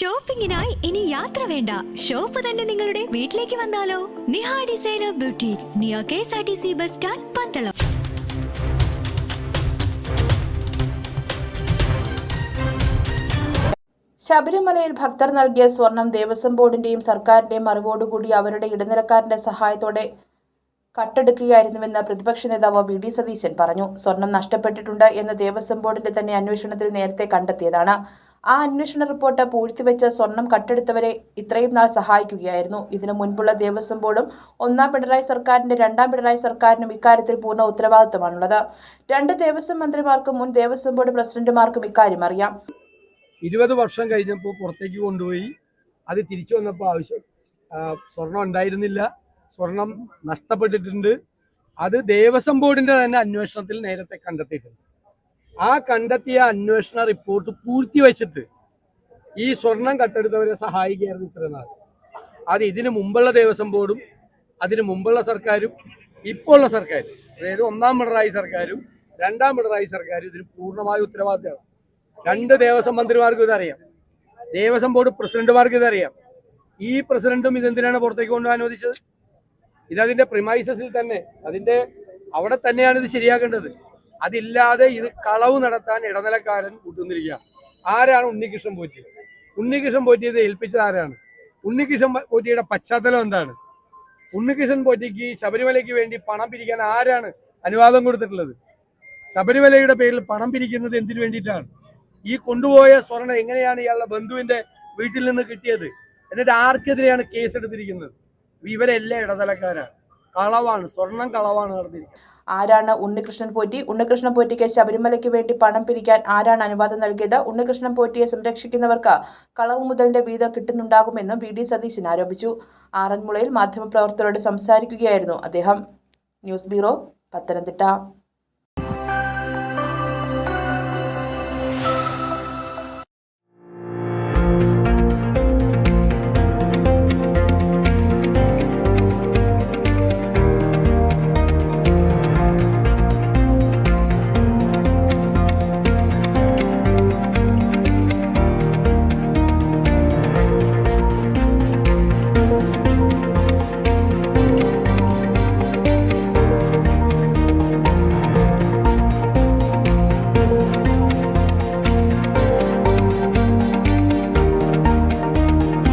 ഷോപ്പിംഗിനായി ഇനി യാത്ര വേണ്ട. ഷോപ്പ് തന്നെ നിങ്ങളുടെ വീട്ടിലേക്ക് വന്നാലോ? നിഹാ ഡിസൈനർ ബ്യൂട്ടി നിയോ K S R T C bus stand Pandalam. ശബരിമലയിൽ ഭക്തർ നൽകിയ സ്വർണം ദേവസ്വം ബോർഡിന്റെയും സർക്കാരിന്റെയും അറിവോടുകൂടി അവരുടെ ഇടനിലക്കാരന്റെ സഹായത്തോടെ കട്ടെടുക്കുകയായിരുന്നുവെന്ന് പ്രതിപക്ഷ നേതാവ് വി. ഡി. സതീശൻ പറഞ്ഞു. സ്വർണം നഷ്ടപ്പെട്ടിട്ടുണ്ട് എന്ന് ദേവസ്വം ബോർഡിന്റെ തന്നെ അന്വേഷണത്തിൽ നേരത്തെ കണ്ടെത്തിയതാണ്. ആ അന്വേഷണ റിപ്പോർട്ട് പൂഴ്ത്തിവെച്ച് സ്വർണം കട്ടെടുത്തവരെ ഇത്രയും നാൾ സഹായിക്കുകയായിരുന്നു. ഇതിനു മുൻപുള്ള ദേവസ്വം ബോർഡും ഒന്നാം പിണറായി സർക്കാരിന്റെ രണ്ടാം പിണറായി സർക്കാരിനും ഇക്കാര്യത്തിൽ പൂർണ ഉത്തരവാദിത്തമാണുള്ളത്. രണ്ട് ദേവസ്വം മന്ത്രിമാർക്കും മുൻ ദേവസ്വം ബോർഡ് പ്രസിഡന്റുമാർക്കും ഇക്കാര്യം അറിയാം. ഇരുപത് വർഷം കഴിഞ്ഞപ്പോൾ പുറത്തേക്ക് കൊണ്ടുപോയി. അത് തിരിച്ചു വന്നപ്പോൾ ആവശ്യം സ്വർണം ഉണ്ടായിരുന്നില്ല. സ്വർണം നഷ്ടപ്പെട്ടിട്ടുണ്ട്. അത് ദേവസ്വം ബോർഡിന്റെ തന്നെ അന്വേഷണത്തിൽ നേരത്തെ കണ്ടെത്തിയിട്ടുണ്ട്. ആ കണ്ടെത്തിയ അന്വേഷണ റിപ്പോർട്ട് പൂഴ്ത്തിവെച്ചിട്ട് ഈ സ്വർണം കട്ടെടുത്തവരെ സഹായിക്കുകയായിരുന്നു ഇത്രയും നാൾ. അത് ഇതിനു മുമ്പുള്ള ദേവസ്വം ബോർഡും അതിനു മുമ്പുള്ള സർക്കാരും ഇപ്പോൾ ഉള്ള സർക്കാരും അതായത് ഒന്നാം പിണറായി സർക്കാരും രണ്ടാം പിണറായി സർക്കാരും ഇതിന് പൂർണമായ ഉത്തരവാദിത്തമാണ്. രണ്ട് ദേവസ്വം മന്ത്രിമാർക്കും ഇതറിയാം. ദേവസ്വം ബോർഡ് പ്രസിഡന്റുമാർക്ക് ഇതറിയാം. ഈ പ്രസിഡന്റും ഇതെന്തിനാണ് പുറത്തേക്ക് കൊണ്ടുപോകാൻ അനുവദിച്ചത്? ഇതതിന്റെ പ്രിമൈസസിൽ തന്നെ അതിന്റെ അവിടെ തന്നെയാണ് ഇത് ശരിയാക്കേണ്ടത്. അതില്ലാതെ ഇത് കളവ് നടത്താൻ ഇടനിലക്കാരൻ കൂട്ടുന്നിരിക്കുകയാണ് ആരാണ് ഉണ്ണികൃഷ്ണൻ പോറ്റി ഉണ്ണികൃഷ്ണൻ പോറ്റിയത് ഏൽപ്പിച്ചത് ആരാണ്? ഉണ്ണികൃഷ്ണൻ പോറ്റിയുടെ പശ്ചാത്തലം എന്താണ്? ഉണ്ണികൃഷ്ണൻ പോറ്റിക്ക് ശബരിമലയ്ക്ക് വേണ്ടി പണം പിരിക്കാൻ ആരാണ് അനുവാദം കൊടുത്തിട്ടുള്ളത്? ശബരിമലയുടെ പേരിൽ പണം പിരിക്കുന്നത് എന്തിനു വേണ്ടിയിട്ടാണ്? ഈ കൊണ്ടുപോയ സ്വർണം എങ്ങനെയാണ് ഇയാളുടെ ബന്ധുവിന്റെ വീട്ടിൽ നിന്ന് കിട്ടിയത്? എന്നിട്ട് ആർക്കെതിരെയാണ് കേസ് എടുത്തിരിക്കുന്നത് ഇവരെല്ലാം ഇടതലക്കാരാണ് കളവാണ് സ്വർണം കളവാണ് നടന്നിരിക്കുന്നത്. ആരാണ് ഉണ്ണികൃഷ്ണൻ പോറ്റി? ഉണ്ണികൃഷ്ണൻ പോറ്റിക്ക് ശബരിമലയ്ക്ക് വേണ്ടി പണം പിരിക്കാൻ ആരാണ് അനുവാദം നൽകിയത്? ഉണ്ണികൃഷ്ണൻ പോറ്റിയെ സംരക്ഷിക്കുന്നവർക്ക് കളവ് മുതലിന്റെ വീതം കിട്ടുന്നുണ്ടാകുമെന്നും വി ഡി സതീശൻ ആരോപിച്ചു. ആറന്മുളയിൽ മാധ്യമപ്രവർത്തകരോട് സംസാരിക്കുകയായിരുന്നു അദ്ദേഹം. News bureau Pathanamthitta.